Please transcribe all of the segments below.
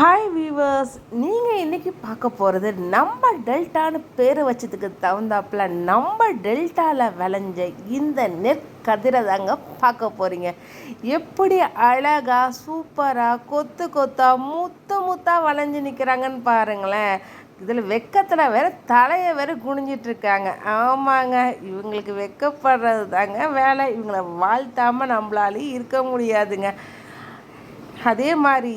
Hi viewers நீங்கள் இன்றைக்கி பார்க்க போகிறது நம்ம டெல்டான்னு பேரை வச்சதுக்கு தகுந்தாப்புல நம்ம டெல்டாவில் விளைஞ்ச இந்த நெற்கதிரை தாங்க பார்க்க போகிறீங்க எப்படி அழகாக சூப்பராக கொத்து கொத்தாக முத்து முத்தாக வளைஞ்சு நிற்கிறாங்கன்னு பாருங்களேன். இதில் வெக்கத்தில் வேற தலையை வேற குனிஞ்சிட்டு இருக்காங்க. ஆமாங்க இவங்களுக்கு வெக்கப்படுறது தாங்க வேலை. இவங்களை வாழ்த்தாமல் நம்மளாலையும் இருக்க முடியாதுங்க. அதே மாதிரி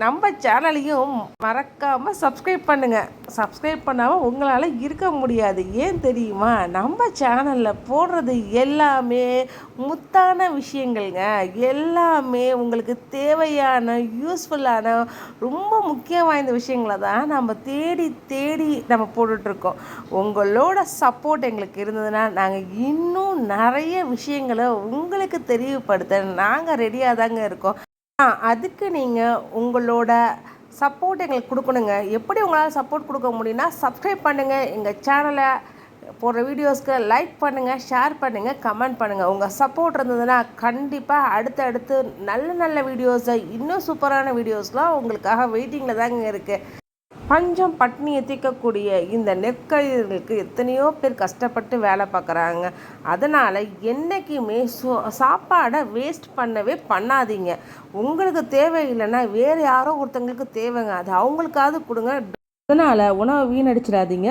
நம்ம சேனலையும் மறக்காமல் சப்ஸ்கிரைப் பண்ணுங்கள் சப்ஸ்கிரைப் பண்ணாமல் உங்களால் இருக்க முடியாது. ஏன் தெரியுமா? நம்ம சேனலில் போடுறது எல்லாமே முத்தான விஷயங்கள்ங்க. எல்லாமே உங்களுக்கு தேவையான யூஸ்ஃபுல்லான ரொம்ப முக்கியம் வாய்ந்த விஷயங்களை தான் நம்ம தேடி தேடி நம்ம போட்டுட்ருக்கோம். உங்களோட சப்போர்ட் எங்களுக்கு இருந்ததுன்னா நாங்கள் இன்னும் நிறைய விஷயங்களை உங்களுக்கு தெரியப்படுத்த நாங்கள் ரெடியாக தாங்க இருக்கோம். அதுக்கு நீங்கள் உங்களோட சப்போர்ட் எங்களுக்கு கொடுக்கணுங்க. எப்படி உங்களால் சப்போர்ட் கொடுக்க முடியும்னா சப்ஸ்கிரைப் பண்ணுங்கள் எங்கள் சேனலை போடுற வீடியோஸ்க்கு லைக் பண்ணுங்கள் ஷேர் பண்ணுங்கள் கமெண்ட் பண்ணுங்கள் உங்கள் சப்போர்ட் இருந்ததுன்னா கண்டிப்பாக அடுத்தடுத்து நல்ல நல்ல வீடியோஸை இன்னும் சூப்பரான வீடியோஸ்லாம் உங்களுக்காக வெயிட்டிங்கில் தாங்க இருக்குது பஞ்சம் பட்னியை தீர்க்கக்கூடிய இந்த நெற்கழிகளுக்கு எத்தனையோ பேர் கஷ்டப்பட்டு வேலை பார்க்குறாங்க. அதனால் என்றைக்குமே சோ சாப்பாடை வேஸ்ட் பண்ணவே பண்ணாதீங்க. உங்களுக்கு தேவை இல்லைன்னா வேறு யாரோ ஒருத்தங்களுக்கு தேவைங்க. அது அவங்களுக்காவது கொடுங்க. அதனால் உணவை வீணடிச்சிடாதீங்க.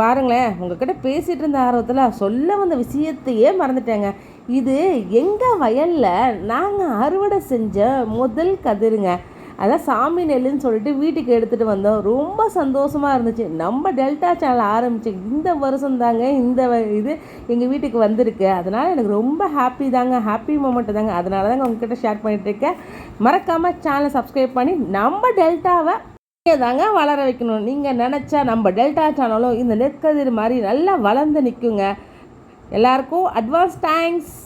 பாருங்களேன் உங்ககிட்ட பேசிகிட்டு இருந்த ஆர்வத்தில் சொல்ல வந்த விஷயத்தையே மறந்துட்டேங்க. இது எங்கள் வயலில் நாங்கள் அறுவடை செஞ்ச முதல் கதிருங்க. அதான் சாமி நெல்லுன்னு சொல்லிட்டு வீட்டுக்கு எடுத்துகிட்டு வந்தோம். ரொம்ப சந்தோஷமாக இருந்துச்சு. நம்ம டெல்டா சேனல் ஆரம்பிச்சு இந்த வருஷம் தாங்க இந்த இது எங்கள் வீட்டுக்கு வந்திருக்கு. அதனால் எனக்கு ரொம்ப ஹாப்பி தாங்க. ஹாப்பி மூமெண்ட் தாங்க. அதனால தாங்க உங்ககிட்ட ஷேர் பண்ணிகிட்ருக்கேன் மறக்காமல் சேனலை சப்ஸ்கிரைப் பண்ணி நம்ம டெல்டாவை தாங்க வளர வைக்கணும். நீங்கள் நினச்சா நம்ம டெல்டா சேனலும் இந்த நெற்கதிர் மாதிரி நல்லா வளர்ந்து நிற்குங்க எல்லாருக்கும் அட்வான்ஸ் தேங்க்ஸ்